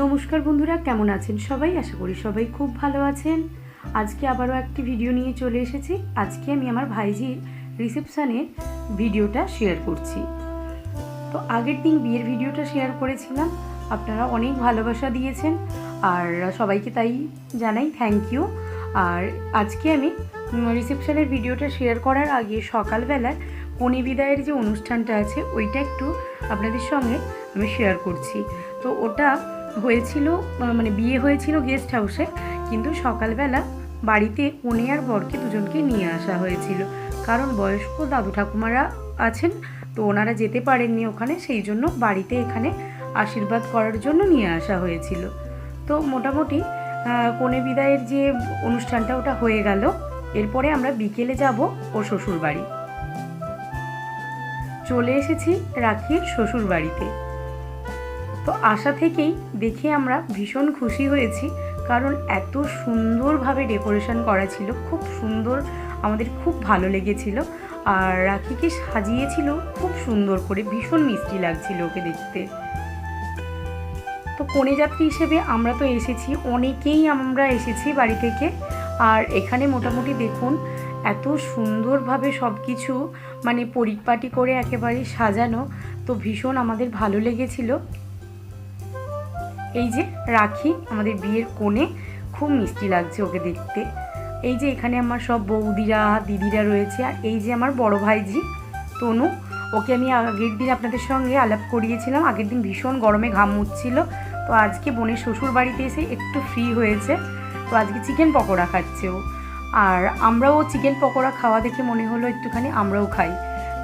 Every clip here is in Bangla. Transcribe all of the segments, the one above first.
নমস্কার বন্ধুরা, কেমন আছেন সবাই? আশা করি সবাই খুব ভালো আছেন। আজকে আবারও একটি ভিডিও নিয়ে চলে এসেছি। আজকে আমি আমার ভাইজির রিসেপশানের ভিডিওটা শেয়ার করছি। তো আগের দিন বিয়ের ভিডিওটা শেয়ার করেছিলাম। আপনারা অনেক ভালোবাসা দিয়েছেন। আর সবাইকে তাই জানাই থ্যাংক ইউ আর আজকে আমি রিসেপশানের ভিডিওটা শেয়ার করার আগে সকালবেলার কনে বিদায়ের যে অনুষ্ঠানটা আছে, ওইটা একটু আপনাদের সঙ্গে আমি শেয়ার করছি। তো ওটা হয়েছিল মানে বিয়ে হয়েছিল গেস্ট হাউসে কিন্তু সকালবেলা বাড়িতে কনে আর বরকে দুজনকে নিয়ে আসা হয়েছিল। কারণ বয়স্ক দাদু ঠাকুমারা আছেন, তো ওনারা যেতে পারেননি ওখানে, সেই জন্য বাড়িতে এখানে আশীর্বাদ করার জন্য নিয়ে আসা হয়েছিল। তো মোটামুটি কনে বিদায়ের যে অনুষ্ঠানটা ওটা হয়ে গেল। এরপরে আমরা বিকেলে যাব ও শ্বশুর বাড়ি চলে এসেছি রাখির শ্বশুর বাড়িতে তো আশা থেকেই দেখে আমরা ভীষণ খুশি হয়েছি, কারণ এত সুন্দরভাবে ডেকোরেশন করা ছিল, খুব সুন্দর, আমাদের খুব ভালো লেগেছিল। আর রাখিকে সাজিয়েছিল খুব সুন্দর করে, ভীষণ মিষ্টি লাগছিল ওকে দেখতে। তো কনে যাত্রী হিসেবে আমরা তো এসেছি, অনেকেই আমরা এসেছি বাড়ি থেকে। আর এখানে মোটামুটি দেখুন, এত সুন্দরভাবে সব কিছু মানে পরিপাটি করে একেবারে সাজানো, তো ভীষণ আমাদের ভালো লেগেছিল। এই যে রাখি আমাদের বিয়ের কোণে, খুব মিষ্টি লাগছে ওকে দেখতে। এই যে এখানে আমার সব বৌদিরা, দিদিরা রয়েছে, আর এই যে আমার বড় ভাইজি তনু, ওকে আমি আগের দিন আপনাদের সঙ্গে আলাপ করিয়েছিলাম। আগের দিন ভীষণ গরমে ঘাম মুচ্ছিল। তো আজকে বোনের শ্বশুর বাড়িতে এসে একটু ফ্রি হয়েছে। তো আজকে চিকেন পকোড়া খাচ্ছে ও। আর আমরাও চিকেন পকোড়া খাওয়া দেখে মনে হলো একটুখানি আমরাও খাই।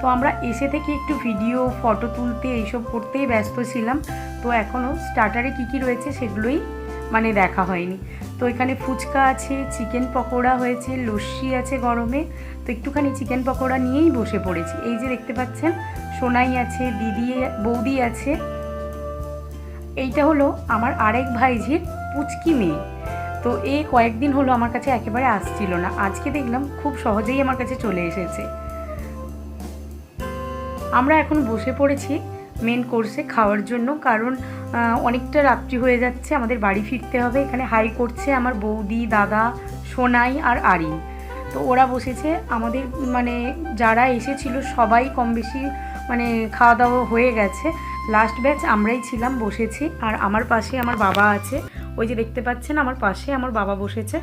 তো আমরা এসে থেকে একটু ভিডিও ফটো তুলতে এইসব করতেই ব্যস্ত ছিলাম। তো এখনও স্টার্টারে কী কী রয়েছে সেগুলোই মানে দেখা হয়নি। তো এখানে ফুচকা আছে, চিকেন পকোড়া হয়েছে, লস্যি আছে গরমে। তো একটুখানি চিকেন পকোড়া নিয়েই বসে পড়েছি। এই যে দেখতে পাচ্ছেন, সোনাই আছে, দিদি, বৌদি আছে। এইটা হলো আমার আরেক ভাইঝির পুচকি মেয়ে। তো এ কয়েকদিন হলো আমার কাছে একেবারে আসছিল না। আজকে দেখলাম খুব সহজেই আমার কাছে চলে এসেছে। আমরা এখন বসে পড়েছি মেন কোর্সে খাওয়ার জন্য। কারণ অনেকটা রাত্রি হয়ে যাচ্ছে, আমাদের বাড়ি ফিরতে হবে। এখানে হাই করছে আমার বৌদি, দাদা, সোনাই আর আরিন। তো ওরা বসেছে। আমাদের মানে যারা এসেছিল, সবাই কম বেশি মানে খাওয়া দাওয়া হয়ে গেছে। লাস্ট ব্যাচ আমরাই ছিলাম, বসেছি। আর আমার পাশে আমার বাবা আছে। ওই যে দেখতে পাচ্ছেন, আমার পাশে আমার বাবা বসেছে।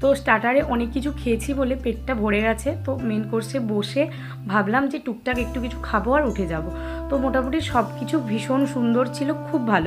তো স্টার্টারে অনেক কিছু খেয়েছি বলে পেটটা ভরে গেছে। তো মেন কোর্সে বসে ভাবলাম যে টুকটাক একটু কিছু খাব আর উঠে যাব। তো মোটামুটি সব কিছু ভীষণ সুন্দর ছিল, খুব ভালো